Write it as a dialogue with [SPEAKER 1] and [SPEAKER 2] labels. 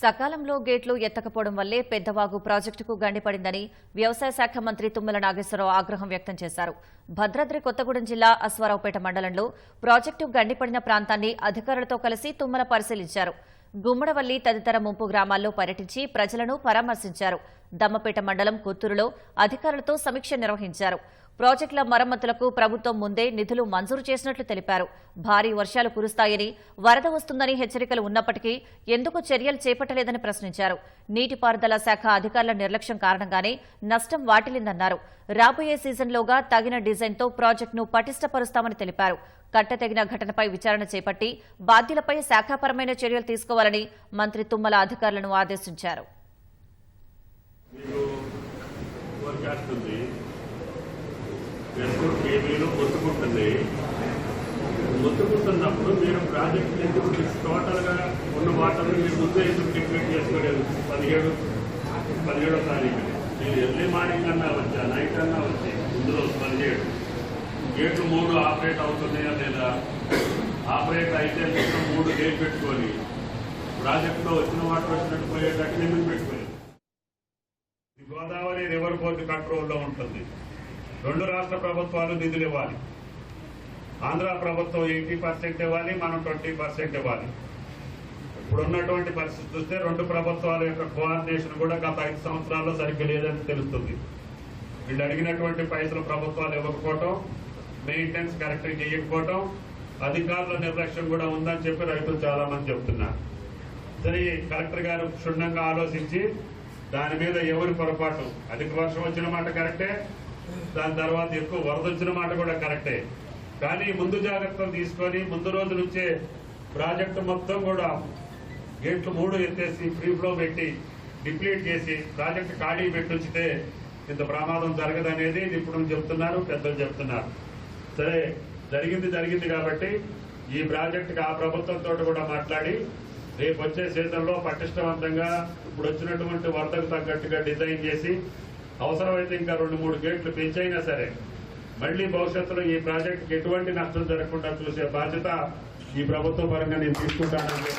[SPEAKER 1] సకాలంలో గేట్లు ఎత్తకపోవడం వల్లే పెద్దవాగు ప్రాజెక్టుకు గండిపడిందని వ్యవసాయ శాఖ మంత్రి తుమ్మల నాగేశ్వరరావు ఆగ్రహం వ్యక్తం చేశారు. భద్రాద్రి కొత్తగూడెం జిల్లా అశ్వారావుపేట మండలంలో ప్రాజెక్టు గండిపడిన ప్రాంతాన్ని అధికారులతో కలిసి తుమ్మల పరిశీలించారు. గుమ్మడవల్లి తదితర ముంపు గ్రామాల్లో పర్యటించి ప్రజలను పరామర్శించారు. దమ్మపేట మండలం కొత్తూరులో అధికారులతో సమీక్ష నిర్వహించారు. ప్రాజెక్టుల మరమ్మతులకు ప్రభుత్వం ముందే నిధులు మంజూరు చేసినట్లు తెలిపారు. భారీ వర్షాలు కురుస్తాయని వరద వస్తుందని హెచ్చరికలు ఉన్నప్పటికీ ఎందుకు చర్యలు చేపట్టలేదని ప్రశ్నించారు. నీటిపారుదల శాఖ అధికారుల నిర్లక్ష్యం కారణంగానే నష్టం వాటిల్లిందన్నారు. రాబోయే సీజన్లోగా తగిన డిజైన్తో ప్రాజెక్టును పటిష్టపరుస్తామని తెలిపారు. కట్టతెగిన ఘటనపై విచారణ చేపట్టి బాధ్యులపై శాఖాపరమైన చర్యలు తీసుకోవాలని మంత్రి తుమ్మల అధికారులను ఆదేశించారు.
[SPEAKER 2] మీరు ఫోర్కాస్ట్ ఉంది మీరు ప్రాజెక్ట్ ఎందుకు టోటల్గా ఉన్న వాటర్ని మీరు ముందే ఎందుకు డిక్లేర్ చేసుకోలేదు? పదిహేడు పదిహేడో తారీఖు. మీరు ఎర్లీ మార్నింగ్ అన్నా వచ్చా నైట్ అన్నా వచ్చి? ఇందులో పదిహేడు. గేట్లు మూడు ఆపరేట్ అవుతున్నాయా లేదా? ఆపరేట్ అయితే మీరు మూడు గేట్ పెట్టుకొని ప్రాజెక్టులో వచ్చిన వాటర్ వచ్చినట్టు పోయేటట్టు లిమిట్ పెట్టుకోలేదు. గోదావరి రివర్ బోర్డు కంట్రోల్లో ఉంటుంది. రెండు రాష్ట్ర ప్రభుత్వాలు నిధులు ఇవ్వాలి. ఆంధ్ర ప్రభుత్వం ఎయిటీ పర్సెంట్ ఇవ్వాలి మనం ట్వంటీ పర్సెంట్ ఇవ్వాలి. ఇప్పుడున్నటువంటి పరిస్థితి చూస్తే రెండు ప్రభుత్వాల యొక్క కోఆర్డినేషన్ కూడా గత ఐదు సంవత్సరాల్లో సరిగ్గా లేదని తెలుస్తుంది. వీళ్ళు అడిగినటువంటి పైసలు ప్రభుత్వాలు ఇవ్వకపోవటం మెయింటెనెన్స్ కరెక్ట్ చేయకపోవటం అధికారుల నిర్లక్ష్యం కూడా ఉందని చెప్పి రైతులు చాలా మంది చెప్తున్నారు. సరే కలెక్టర్ గారు క్షుణ్ణంగా ఆలోచించి దాని మీద ఎవరి పొరపాటు? అధిక వర్షం వచ్చిన మాట కరెక్టే దాని తర్వాత ఎక్కువ వరద వచ్చిన మాట కూడా కరెక్టే. కానీ ముందు జాగ్రత్తలు తీసుకొని ముందు రోజు నుంచే ప్రాజెక్టు మొత్తం కూడా గేట్లు మూడు ఎత్తేసి ఫ్రీ ఫ్లో పెట్టి డిప్లీట్ చేసి ప్రాజెక్ట్ ఖాళీ పెట్టొచ్చితే ఇంత ప్రమాదం జరగదనేది నిపుణులు చెప్తున్నారు పెద్దలు చెప్తున్నారు. సరే జరిగింది జరిగింది కాబట్టి ఈ ప్రాజెక్టుకి ఆ ప్రభుత్వంతో కూడా మాట్లాడి రేపు వచ్చే సీజన్లో పటిష్టవంతంగా ఇప్పుడు వచ్చినటువంటి వరదకు తగ్గట్టుగా డిజైన్ చేసి అవసరమైతే ఇంకా రెండు మూడు గేట్లు పెంచైనా సరే మళ్ళీ భవిష్యత్తులో ఈ ప్రాజెక్టుకి ఎటువంటి నష్టం జరగకుండా చూసే బాధ్యత ఈ ప్రభుత్వ పరంగా నేను తీసుకుంటానని